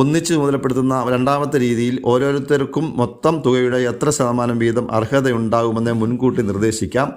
ഒന്നിച്ച് ചുമതലപ്പെടുത്തുന്ന രണ്ടാമത്തെ രീതിയിൽ ഓരോരുത്തർക്കും മൊത്തം തുകയുടെ എത്ര ശതമാനം വീതം അർഹതയുണ്ടാകുമെന്ന് മുൻകൂട്ടി നിർദ്ദേശിക്കാം.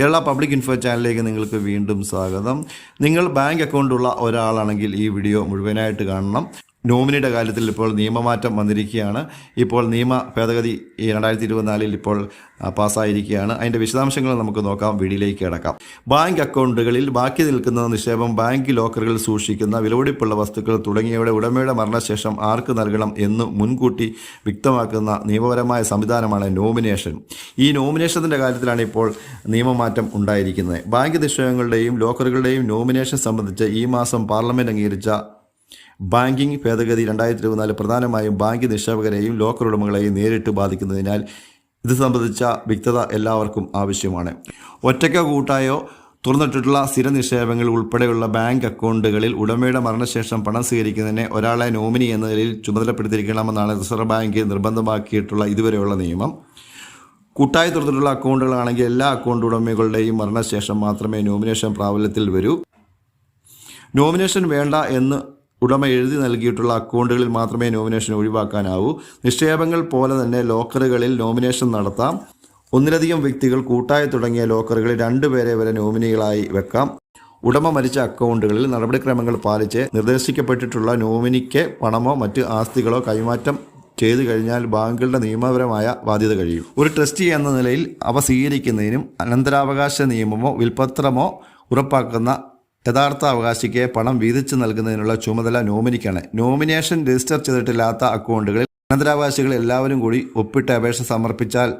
കേരള പബ്ലിക് ഇൻഫോ ചാനലിലേക്ക് നിങ്ങൾക്ക് വീണ്ടും സ്വാഗതം. നിങ്ങൾ ബാങ്ക് അക്കൗണ്ടുള്ള ഒരാളാണെങ്കിൽ ഈ വീഡിയോ മുഴുവനായിട്ട് കാണണം. നോമിനിയുടെ കാര്യത്തിൽ ഇപ്പോൾ നിയമമാറ്റം വന്നിരിക്കുകയാണ്. ഇപ്പോൾ നിയമ ഭേദഗതി ഈ രണ്ടായിരത്തി ഇരുപത്തിനാലിൽ ഇപ്പോൾ പാസ്സായിരിക്കുകയാണ്. അതിന്റെ വിശദാംശങ്ങൾ നമുക്ക് നോക്കാം. വീഡിയോയിലേക്ക് കിടക്കാം. ബാങ്ക് അക്കൗണ്ടുകളിൽ ബാക്കി നിൽക്കുന്ന നിക്ഷേപം ബാങ്ക് ലോക്കറുകളിൽ സൂക്ഷിക്കുന്ന വിലപിടിപ്പുള്ള വസ്തുക്കൾ തുടങ്ങിയവയുടെ ഉടമയുടെ മരണശേഷം ആർക്ക് നൽകണം എന്ന് മുൻകൂട്ടി വ്യക്തമാക്കുന്ന നിയമപരമായ സംവിധാനമാണ് നോമിനേഷൻ. ഈ നോമിനേഷന്റെ കാര്യത്തിലാണ് ഇപ്പോൾ നിയമമാറ്റം ഉണ്ടായിരിക്കുന്നത്. ബാങ്ക് നിക്ഷേപങ്ങളുടെയും ലോക്കറുകളുടെയും നോമിനേഷൻ സംബന്ധിച്ച് ഈ മാസം പാർലമെന്റ് അംഗീകരിച്ച ബാങ്കിംഗ് ഭേദഗതി രണ്ടായിരത്തി ഇരുപത്തിനാല് പ്രധാനമായും ബാങ്ക് നിക്ഷേപകരെയും ലോക്കർ ഉടമകളെയും നേരിട്ട് ബാധിക്കുന്നതിനാൽ ഇത് സംബന്ധിച്ച വ്യക്തത എല്ലാവർക്കും ആവശ്യമാണ്. ഒറ്റയ്ക്കോ കൂട്ടായോ തുറന്നിട്ടിട്ടുള്ള സ്ഥിര നിക്ഷേപങ്ങൾ ഉൾപ്പെടെയുള്ള ബാങ്ക് അക്കൗണ്ടുകളിൽ ഉടമയുടെ മരണശേഷം പണം സ്വീകരിക്കുന്നതിന് ഒരാളെ നോമിനി എന്ന നിലയിൽ ചുമതലപ്പെടുത്തിയിരിക്കണമെന്നാണ് റിസർവ് ബാങ്ക് നിർബന്ധമാക്കിയിട്ടുള്ള ഇതുവരെയുള്ള നിയമം. കൂട്ടായി തുറന്നിട്ടുള്ള അക്കൗണ്ടുകളാണെങ്കിൽ എല്ലാ അക്കൗണ്ട് ഉടമകളുടെയും മരണശേഷം മാത്രമേ നോമിനേഷൻ പ്രാബല്യത്തിൽ വരൂ. നോമിനേഷൻ വേണ്ട എന്ന് ഉടമ എഴുതി നൽകിയിട്ടുള്ള അക്കൗണ്ടുകളിൽ മാത്രമേ നോമിനേഷൻ ഒഴിവാക്കാനാവൂ. നിക്ഷേപങ്ങൾ പോലെ തന്നെ ലോക്കറുകളിൽ നോമിനേഷൻ നടത്താം. ഒന്നിലധികം വ്യക്തികൾ കൂട്ടായി തുടങ്ങിയ ലോക്കറുകളിൽ രണ്ടുപേരെ വരെ നോമിനികളായി വെക്കാം. ഉടമ മരിച്ച അക്കൗണ്ടുകളിൽ നടപടിക്രമങ്ങൾ പാലിച്ച് നിർദ്ദേശിക്കപ്പെട്ടിട്ടുള്ള നോമിനിക്ക് പണമോ മറ്റ് ആസ്തികളോ കൈമാറ്റം ചെയ്തു കഴിഞ്ഞാൽ ബാങ്കുകളുടെ നിയമപരമായ ബാധ്യത കഴിയും. ഒരു ട്രസ്റ്റി എന്ന നിലയിൽ അവ സ്വീകരിക്കുന്നതിനും അനന്തരാവകാശ നിയമമോ വിൽപത്രമോ ഉറപ്പാക്കുന്ന യഥാർത്ഥ അവകാശിക്ക് പണം വീതിച്ചു നൽകുന്നതിനുള്ള ചുമതല നോമിനിക്കാണ്. നോമിനേഷൻ രജിസ്റ്റർ ചെയ്തിട്ടില്ലാത്ത അക്കൗണ്ടുകളിൽ അനന്തരാവകാശികൾ എല്ലാവരും കൂടി ഒപ്പിട്ട് അപേക്ഷ സമർപ്പിച്ചാൽ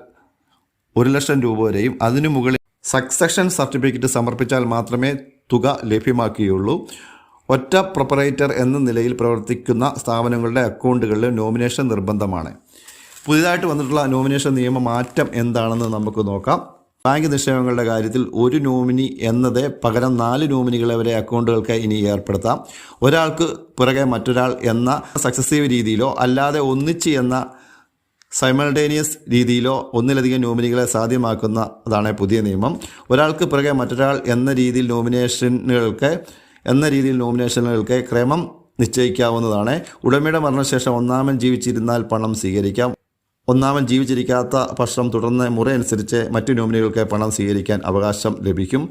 ഒരു ലക്ഷം രൂപ വരെയും അതിനു മുകളിൽ സക്സഷൻ സർട്ടിഫിക്കറ്റ് സമർപ്പിച്ചാൽ മാത്രമേ തുക ലഭ്യമാക്കുകയുള്ളൂ. ഒറ്റ പ്രൊപ്പറേറ്റർ എന്ന നിലയിൽ പ്രവർത്തിക്കുന്ന സ്ഥാപനങ്ങളുടെ അക്കൗണ്ടുകളിൽ നോമിനേഷൻ നിർബന്ധമാണ്. പുതിയതായിട്ട് വന്നിട്ടുള്ള നോമിനേഷൻ നിയമ മാറ്റം എന്താണെന്ന് നമുക്ക് നോക്കാം. ബാങ്ക് നിക്ഷേപങ്ങളുടെ കാര്യത്തിൽ ഒരു നോമിനി എന്നത് പകരം നാല് നോമിനികളെ വരെ അക്കൗണ്ടുകൾക്ക് ഇനി ഏർപ്പെടുത്താം. ഒരാൾക്ക് പുറകെ മറ്റൊരാൾ എന്ന സക്സസീവ് രീതിയിലോ അല്ലാതെ ഒന്നിച്ച് എന്ന സൈമൾട്ടേനിയസ് രീതിയിലോ ഒന്നിലധികം നോമിനികളെ സാധ്യമാക്കുന്ന അതാണ് പുതിയ നിയമം. ഒരാൾക്ക് പുറകെ മറ്റൊരാൾ എന്ന രീതിയിൽ നോമിനേഷനുകൾക്ക് എന്ന രീതിയിൽ നോമിനേഷനുകൾക്ക് ക്രമം നിശ്ചയിക്കാവുന്നതാണ്. ഉടമയുടെ മരണശേഷം ഒന്നാമൻ ജീവിച്ചിരുന്നാൽ പണം സ്വീകരിക്കാം. ഒന്നാമൻ ജീവിച്ചിരിക്കാത്ത പക്ഷം തുടർന്ന് മുറ അനുസരിച്ച് മറ്റു നോമിനികൾക്ക് പണം സ്വീകരിക്കാൻ അവകാശം ലഭിക്കും.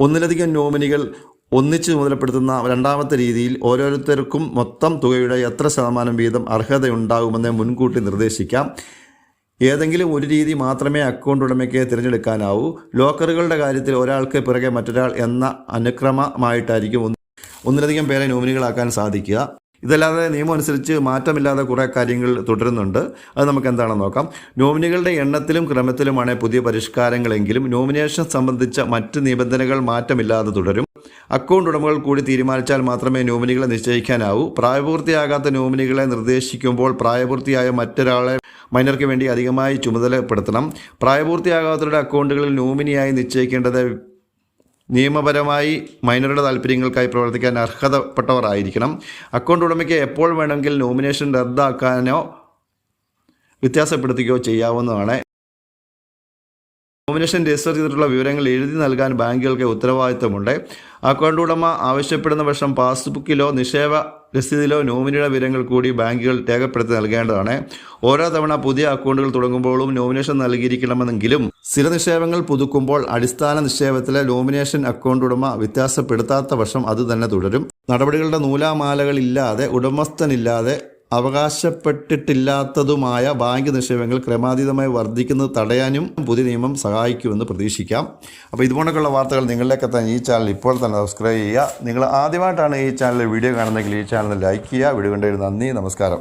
ഒന്നിലധികം നോമിനികൾ ഒന്നിച്ച് ചുമതലപ്പെടുത്തുന്ന രണ്ടാമത്തെ രീതിയിൽ ഓരോരുത്തർക്കും മൊത്തം തുകയുടെ എത്ര ശതമാനം വീതം അർഹതയുണ്ടാകുമെന്ന് മുൻകൂട്ടി നിർദ്ദേശിക്കാം. ഏതെങ്കിലും ഒരു രീതി മാത്രമേ അക്കൗണ്ട് ഉടമയ്ക്ക് തിരഞ്ഞെടുക്കാനാവൂ. ലോക്കറുകളുടെ കാര്യത്തിൽ ഒരാൾക്ക് പിറകെ മറ്റൊരാൾ എന്ന അനുക്രമമായിട്ടായിരിക്കും ഒന്നിലധികം പേരെ നോമിനികളാക്കാൻ സാധിക്കുക. ഇതല്ലാതെ നിയമം അനുസരിച്ച് മാറ്റമില്ലാതെ കുറേ കാര്യങ്ങൾ തുടരുന്നുണ്ട്. അത് നമുക്ക് എന്താണെന്ന് നോക്കാം. നോമിനികളുടെ എണ്ണത്തിലും ക്രമത്തിലുമാണ് പുതിയ പരിഷ്കാരങ്ങളെങ്കിലും നോമിനേഷൻ സംബന്ധിച്ച മറ്റ് നിബന്ധനകൾ മാറ്റമില്ലാതെ തുടരും. അക്കൗണ്ട് ഉടമകൾ കൂടി തീരുമാനിച്ചാൽ മാത്രമേ നോമിനികളെ നിശ്ചയിക്കാനാവൂ. പ്രായപൂർത്തിയാകാത്ത നോമിനികളെ നിർദ്ദേശിക്കുമ്പോൾ പ്രായപൂർത്തിയായ മറ്റൊരാളെ മൈനർക്ക് വേണ്ടി അധികമായി ചുമതലപ്പെടുത്തണം. പ്രായപൂർത്തിയാകാത്തവരുടെ അക്കൗണ്ടുകളിൽ നോമിനിയായി നിശ്ചയിക്കേണ്ടത് നിയമപരമായി മൈനറുടെ താല്പര്യങ്ങൾക്കായി പ്രവർത്തിക്കാൻ അർഹതപ്പെട്ടവർ ആയിരിക്കണം. അക്കൗണ്ട് ഉടമയ്ക്ക് എപ്പോൾ വേണമെങ്കിൽ നോമിനേഷൻ റദ്ദാക്കാനോ വ്യത്യാസപ്പെടുത്തുകയോ ചെയ്യാവുന്നതാണ്. നോമിനേഷൻ രജിസ്റ്റർ ചെയ്തിട്ടുള്ള വിവരങ്ങൾ എഴുതി നൽകാൻ ബാങ്കുകൾക്ക് ഉത്തരവാദിത്തമുണ്ട്. അക്കൗണ്ട് ഉടമ ആവശ്യപ്പെടുന്ന പക്ഷം പാസ്ബുക്കിലോ നിക്ഷേപ രസീതിലോ നോമിനിയുടെ വിവരങ്ങൾ കൂടി ബാങ്കുകൾ രേഖപ്പെടുത്തി നൽകേണ്ടതാണ്. ഓരോ തവണ പുതിയ അക്കൗണ്ടുകൾ തുടങ്ങുമ്പോഴും നോമിനേഷൻ നൽകിയിരിക്കണമെന്നെങ്കിലും സ്ഥിര നിക്ഷേപങ്ങൾ പുതുക്കുമ്പോൾ അടിസ്ഥാന നിക്ഷേപത്തിലെ നോമിനേഷൻ അക്കൗണ്ട് ഉടമ വ്യത്യാസപ്പെടുത്താത്ത വർഷം അത് തന്നെ തുടരും. നടപടികളുടെ നൂലാമാലകളില്ലാതെ ഉടമസ്ഥനില്ലാതെ അവകാശപ്പെട്ടിട്ടില്ലാത്തതുമായ ബാങ്ക് നിക്ഷേപങ്ങൾ ക്രമാതീതമായി വർദ്ധിക്കുന്നത് തടയാനും പുതിയ നിയമം സഹായിക്കുമെന്ന് പ്രതീക്ഷിക്കാം. അപ്പോൾ ഇതുപോലൊക്കെയുള്ള വാർത്തകൾ നിങ്ങളിലേക്ക് എത്താൻ ഈ ചാനൽ ഇപ്പോൾ തന്നെ സബ്സ്ക്രൈബ് ചെയ്യുക. നിങ്ങൾ ആദ്യമായിട്ടാണ് ഈ ചാനൽ വീഡിയോ കാണുന്നതെങ്കിൽ ഈ ചാനൽ ലൈക്ക് ചെയ്യുക. വീഡിയോ കണ്ടതിന് നന്ദി. നമസ്കാരം.